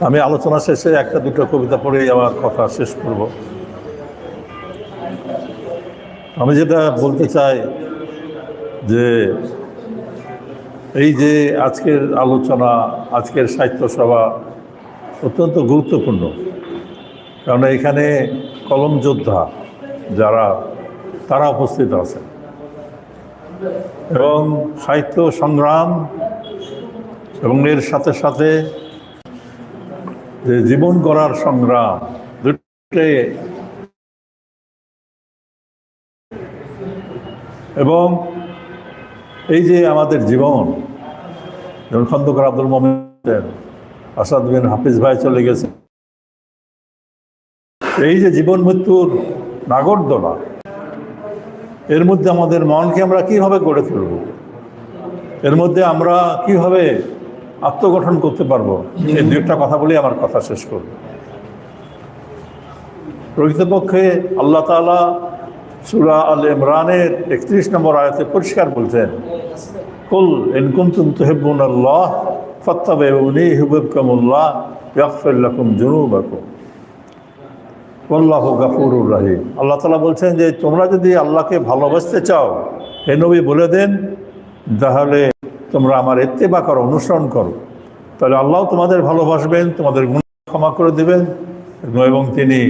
আমি আলোচনা শেষে একটা দুটো কবিতা পড়েই আমার কথা শেষ করব। আমি যেটা বলতে চাই যে এই যে আজকের আলোচনা, আজকের সাহিত্য সভা অত্যন্ত গুরুত্বপূর্ণ। কারণ এখানে কলম যোদ্ধা যারা, তারা উপস্থিত আছেন। এবং সাহিত্য সংগ্রাম এবং এর সাথে সাথে যে জীবন গড়ার সংগ্রাম, দুটোই এবং এই যে আমাদের জীবন, যেমন খন্দকার আব্দুল মোমেন আসাদ বিন হাফিজ ভাই চলে গেছে। এই যে জীবন মৃত্যুর নাগরদোলা, এর মধ্যে আমাদের মনকে আমরা কীভাবে গড়ে তুলব? এর মধ্যে আমরা কীভাবে আত্মগঠন করতে পারব। এই দু একটা কথা বলে আমার কথা শেষ করব। প্রকৃতপক্ষে আল্লাহ তালা সুরা আল ইমরানের একত্রিশ নম্বর আয়াতে পরিষ্কার বলছেন, কুল ইনকুন্তুম তুহিব্বুন আল্লাহ ফাত্তাবিউনি ইউহিব্বুকুমুল্লাহ ইয়াগফির লাকুম যুনুবাকুম। আল্লাহ গাফুরুর রাহিম। আল্লাহ তালা বলছেন যে, তোমরা যদি আল্লাহকে ভালোবাসতে চাও, হে নবী বলে দেন, তাহলে তোমরা আমার এত্তেবা করো, অনুসরণ করো। তাহলে আল্লাহ তোমাদের ভালোবাসবেন, তোমাদের গুণ ক্ষমা করে দেবেন এবং তিনি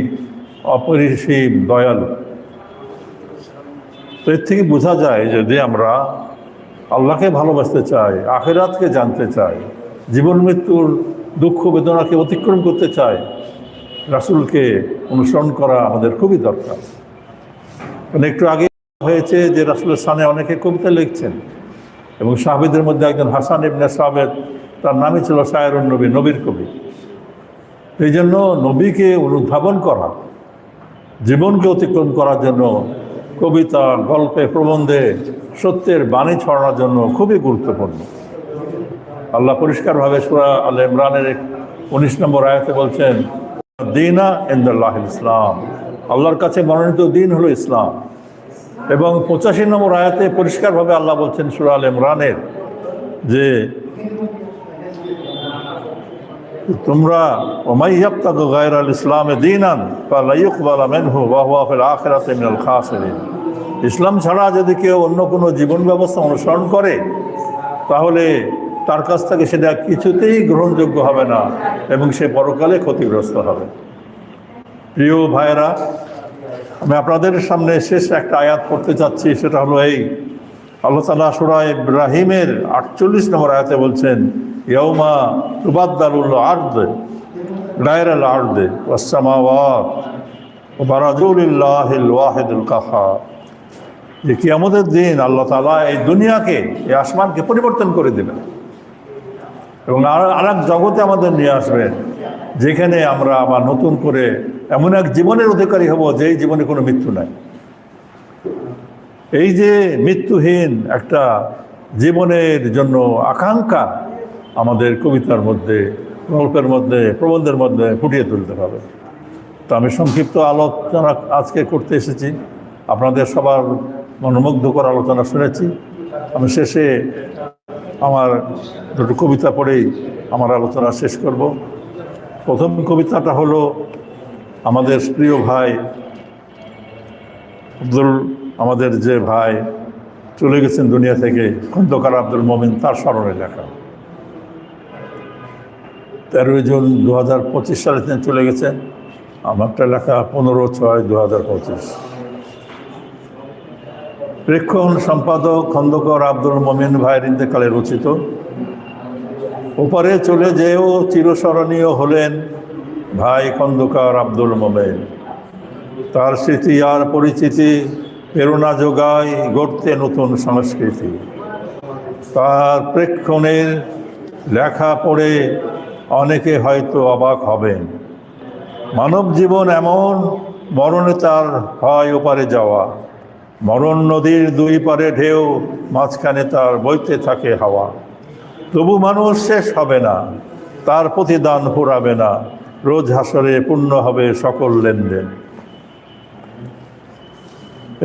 অপরিসীম দয়ালু। তো এর থেকে বোঝা যায় যদি আমরা আল্লাহকে ভালোবাসতে চাই, আখেরাতকে জানতে চাই, জীবন মৃত্যুর দুঃখ বেদনাকে অতিক্রম করতে চাই, রাসুলকে অনুসরণ করা আমাদের খুবই দরকার। কারণ একটু আগে হয়েছে যে রাসুলের স্থানে অনেকে কবিতা লিখছেন। এবং সাহাবিদের মধ্যে একজন হাসান ইবনে সাহেদ তার নামই ছিল শায়রুন নবী, নবীর কবি। এই জন্য নবীকে অনুধাবন করা, জীবনকে অতিক্রম করার জন্য কবিতা, গল্পে, প্রবন্ধে সত্যের বাণী ছড়ানোর জন্য খুবই গুরুত্বপূর্ণ। আল্লাহ পরিষ্কারভাবে সুরা আল ইমরানের উনিশ নম্বর আয়াতে বলছেন, দিনা ইন্দাল্লাহ ইসলাম। আল্লাহর কাছে মনোনীত দিন হলো ইসলাম। এবং পঁচাশি নম্বর আয়াতে পরিষ্কারভাবে আল্লাহ বলছেন, সুরা আল ইমরানের, যে তোমরা ওমাইয়াপ্তাদ গায়র আল ইসলামে দিন আখেরাতে মিনাল খাসিরিন। ইসলাম ছাড়া যদি কেউ অন্য কোনো জীবন ব্যবস্থা অনুসরণ করে, তাহলে তার কাছ থেকে সেটা কিছুতেই গ্রহণযোগ্য হবে না এবং সে পরকালে ক্ষতিগ্রস্ত হবে। প্রিয় ভাইয়েরা আমি আপনাদের সামনে শেষ একটা আয়াত পড়তে চাচ্ছি, সেটা হলো এই। আল্লাহ তালা সুরা ইব্রাহিমের আটচল্লিশ নম্বর আয়াতে বলছেন ইয়ৌমা তুবাদ্দালুল আর্দ গায়ের আল আর্দে ওয়াসামাওয়াত ও বারাজুলিল্লাহিল ওয়াহিদুল কাহা যে কি আমাদের দিন আল্লাহ তালা এই দুনিয়াকে, এই আসমানকে পরিবর্তন করে দেবেন। এবং আর এক জগতে আমাদের নিয়ে আসবেন। যেখানে আমরা আবার নতুন করে এমন এক জীবনের অধিকারী হব যেই জীবনে কোনো মৃত্যু নাই। এই যে মৃত্যুহীন একটা জীবনের জন্য আকাঙ্ক্ষা আমাদের কবিতার মধ্যে, গল্পের মধ্যে, প্রবন্ধের মধ্যে ফুটিয়ে তুলতে হবে। তো আমি সংক্ষিপ্ত আলোচনা আজকে করতে এসেছি। আপনাদের সবার মনোমুগ্ধকর আলোচনা শুনেছি। আমি শেষে আমার দুটো কবিতা পড়েই আমার আলোচনা শেষ করব। প্রথম কবিতাটা হলো আমাদের প্রিয় ভাই আব্দুল, আমাদের যে ভাই চলে গেছেন দুনিয়া থেকে, খন্দকার আব্দুল মমিন, তার স্মরণে লেখা। তেরোই জুন দু হাজার পঁচিশ সালে তিনি চলে গেছেন। আমারটা লেখা পনেরো ছয় দু হাজার পঁচিশ। প্রেক্ষণ সম্পাদক খন্দকর আব্দুল মমিন ভাইয়ের ইন্তেকালে রচিত। ওপারে চলে যেও, চিরস্মরণীয় হলেন ভাই খন্দকার আব্দুল মোমেন। তার স্মৃতি আর পরিচিতি প্রেরণা যোগায় গড়তে নতুন সংস্কৃতি। তার প্রেক্ষণের লেখা পড়ে অনেকে হয়তো অবাক হবেন। মানব জীবন এমন মরণে তার হয় ওপারে যাওয়া। মরণ নদীর দুই পারে ঢেউ, মাঝখানে তার বইতে থাকে হাওয়া। তবু মানুষ শেষ হবে না, তার প্রতিদান ফুরাবে না, রোজ হাসরে পূর্ণ হবে সকল লেনদেন।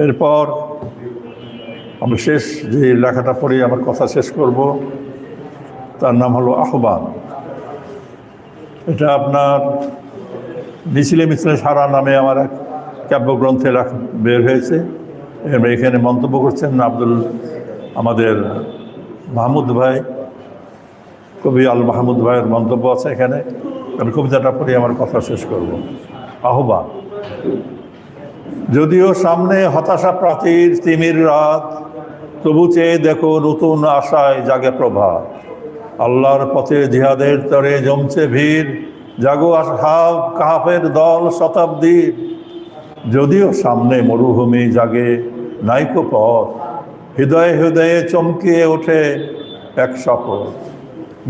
এরপর আমি শেষ, যে লেখাটা পড়ে আমার কথা শেষ করব, তার নাম হলো আহ্বান। এটা আপনার মিছিলে মিছিলে সারা নামে আমার এক কাব্যগ্রন্থে লেখা বের হয়েছে। এখানে মন্তব্য করছেন আব্দুল আমাদের মাহমুদ ভাই। কবি আল মাহমুদ ভাইয়ের মন্তব্য আছে এখানে। আমি কবিতাটা পড়ে আমার কথা শেষ করব। আহ্বান। যদিও সামনে হতাশা প্রাচীর তিমির রাত, তবু চেয়ে দেখো নতুন আশায় জাগে প্রভা। আল্লাহর পথে জিহাদের তরে জমছে ভিড়, জাগো আসাব কাহাফের দল শতাব্দীর যদিও সামনে মরুভূমি জাগে নাইকো পথ, হৃদয়ে হৃদয়ে চমকিয়ে ওঠে এক শপথ।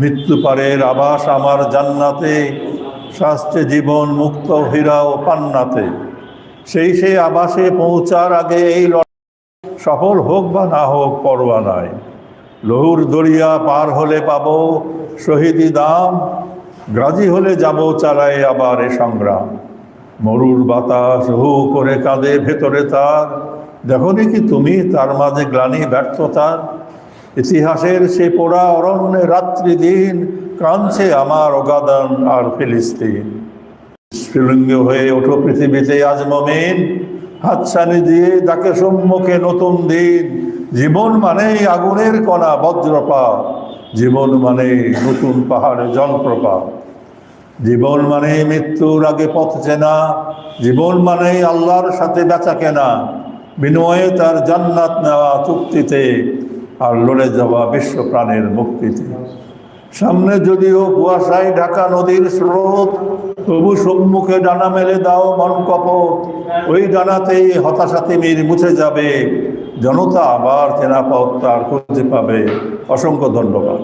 মৃত্যু পারের আবাস আমার জান্নাতে। শাস্ত্রে জীবন মুক্ত হীরা ও পান্নাতে। সেই সেই আবাসে পৌঁছার আগে এই সফল হোক বা না হোক পরোয়া নাই। লহুর দরিয়া পার হলে পাব, শহীদি দাম। গ্রাজি হলে যাব চালায় আবার এ সংগ্রাম। মরুর বাতাস হু করে কাঁদে ভেতরে তার। দেখনি কি তুমি, তার মাঝে গ্লানি ব্যর্থতার। ইতিহাসের সে পোড়া অরণ্যে রাত্রি দিন কাঁদছে আমার অগাদান আর ফিলিস্তিন। স্ফুলিঙ্গ হয়ে ওঠো পৃথিবীতে আজ মমিন। হাতছানি দিয়ে তাকে সম্মুখে নতুন দিন। জীবন মানেই আগুনের কণা বজ্রপাত। জীবন মানে নতুন পাহাড়ে জলপ্রপাত। জীবন মানে মৃত্যুর আগে পথ চেনা। জীবন মানে আল্লাহর সাথে বেচা কেনা। বিনিময়ে তার জান্নাত নেওয়া চুক্তিতে আর লড়ে যাওয়া বিশ্ব প্রাণের মুক্তিতে। সামনে যদিও কুয়াশায় ঢাকা নদীর স্রোত, তবু সম্মুখে ডানা মেলে দাও মন কপট। ওই ডানাতেই হতাশা তিমির মুছে যাবে। জনতা আবার চেনা পথ তার খুঁজে পাবে। অসংখ্য ধন্যবাদ।